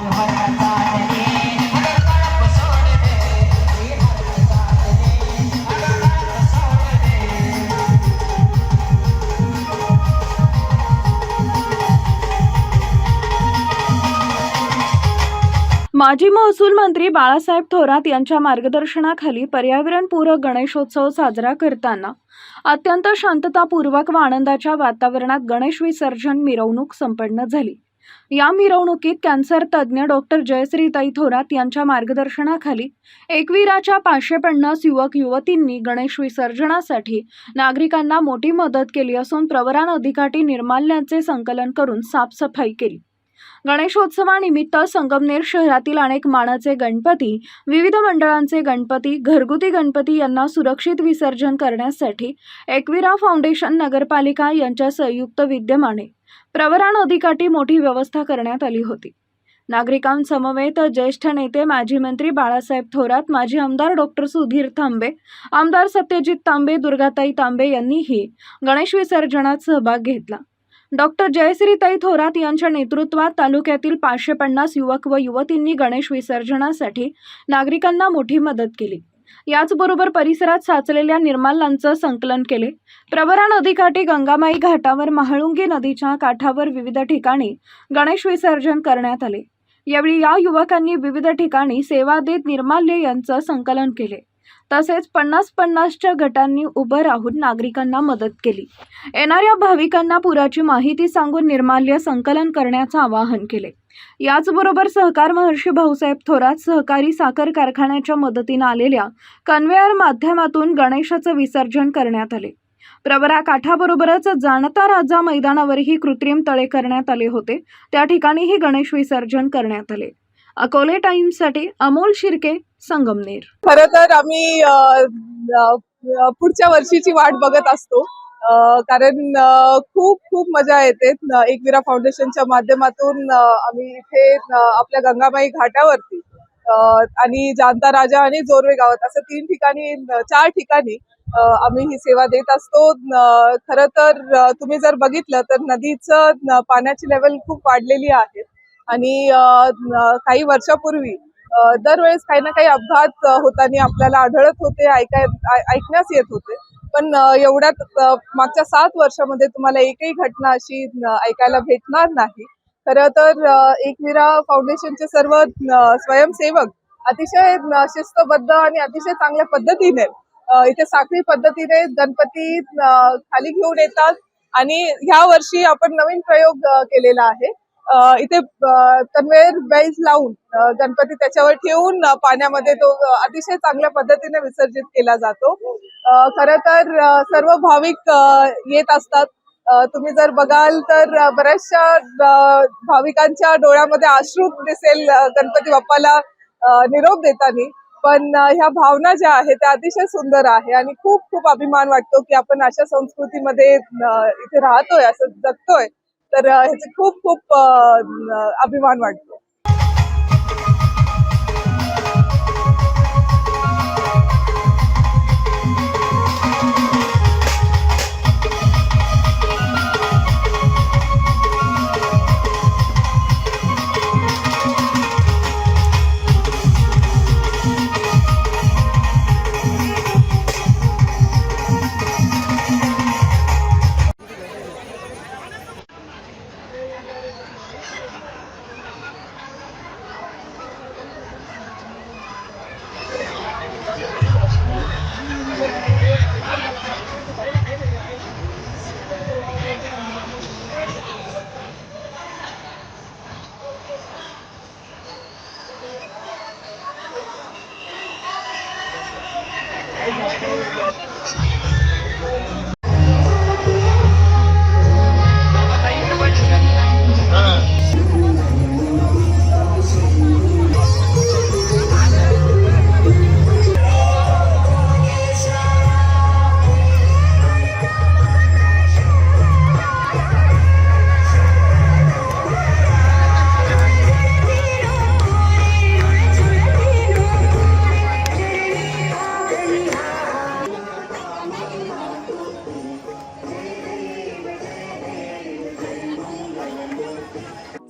माजी महसूल मंत्री बाळासाहेब थोरात यांच्या मार्गदर्शनाखाली पर्यावरणपूरक गणेशोत्सव साजरा करताना अत्यंत शांततापूर्वक व आनंदाच्या वातावरणात गणेश विसर्जन मिरवणूक संपन्न झाली. या मिरवणुकीत कॅन्सर तज्ज्ञ डॉक्टर जयश्रीताई थोरात यांच्या मार्गदर्शनाखाली एकवीराच्या पाचशे पन्नास युवक युवतींनी गणेश विसर्जनासाठी नागरिकांना मोठी मदत केली असून प्रवरा नदीकाठी निर्माल्याचे संकलन करून साफसफाई केली. गणेशोत्सवानिमित्त संगमनेर शहरातील अनेक मानाचे गणपती विविध मंडळांचे गणपती घरगुती गणपती यांना सुरक्षित विसर्जन करण्यासाठी एकविरा फाउंडेशन नगरपालिका यांच्या संयुक्त विद्यमाने प्रवरा नदीकाठी मोठी व्यवस्था करण्यात आली होती. नागरिकांसमवेत ज्येष्ठ नेते माजी मंत्री बाळासाहेब थोरात माजी आमदार डॉक्टर सुधीर तांबे आमदार सत्यजित तांबे दुर्गाताई तांबे यांनीही गणेश विसर्जनात सहभाग घेतला. डॉक्टर जयश्रीताई थोरात यांच्या नेतृत्वात तालुक्यातील पाचशे पन्नास युवक व युवतींनी गणेश विसर्जनासाठी नागरिकांना मोठी मदत केली. याचबरोबर परिसरात साचलेल्या निर्माल्यांचं संकलन केले. प्रवरा नदीकाठी गंगामाई घाटावर महाळुंगी नदीच्या काठावर विविध ठिकाणी गणेश विसर्जन करण्यात आले. यावेळी या युवकांनी विविध ठिकाणी सेवा देत निर्माल्य यांचं संकलन केले. तसेच पन्नास पन्नासच्या गटांनी उभं राहून नागरिकांना मदत केली. येणाऱ्या भाविकांना पुराची माहिती सांगून निर्माल्य संकलन करण्याचं आवाहन केले. याचबरोबर सहकार महर्षी भाऊसाहेब थोरात सहकारी साखर कारखान्याच्या मदतीनं आलेल्या कन्व्हेअर माध्यमातून गणेशाचं विसर्जन करण्यात आले. प्रवरा काठाबरोबरच जाणता राजा मैदानावरही कृत्रिम तळे करण्यात आले होते. त्या ठिकाणीही गणेश विसर्जन करण्यात आले. अकोले टाइम्ससाठी अमोल शिर्के संगमनेर. खर तर आम्ही पुढच्या वर्षीची वाट बघत असतो. कारण खूप खूप मजा येते न- एकविरा फाउंडेशनच्या माध्यमातून आम्ही इथे आपल्या गंगाबाई घाटावरती आणि जानता राजा आणि जोरवे गावात असं तीन ठिकाणी चार ठिकाणी आम्ही ही सेवा देत असतो. खरं तर तुम्ही जर बघितलं तर नदीचं पाण्याची लेवल खूप वाढलेली आहे. आणि काही वर्षापूर्वी दरवेळेस काही ना काही अपघात होतानी होताना आपल्याला आढळत होते ऐकाय ऐकण्यास येत होते. पण एवढ्यात मागच्या सात वर्षामध्ये तुम्हाला एकही घटना अशी ऐकायला भेटणार नाही. खरं तर एकविरा फाउंडेशनचे सर्व स्वयंसेवक अतिशय शिस्तबद्ध आणि अतिशय चांगल्या पद्धतीने इथे साखळी पद्धतीने गणपती खाली घेऊन येतात. आणि ह्या वर्षी आपण नवीन प्रयोग केलेला आहे. इथे तन्वेर बेल्ट लावून गणपती त्याच्यावर ठेवून पाण्यामध्ये तो अतिशय चांगल्या पद्धतीने विसर्जित केला जातो. खर तर सर्व भाविक येत असतात. तुम्ही जर बघाल तर बऱ्याचशा भाविकांच्या डोळ्यामध्ये अश्रू दिसेल गणपती बाप्पाला निरोप देताना. पण ह्या भावना ज्या आहेत त्या अतिशय सुंदर आहे आणि खूप खूप अभिमान वाटतो की आपण अशा संस्कृतीमध्ये इथे राहतोय असं जगतोय. तर ह्याचं खूप खूप अभिमान वाटतो.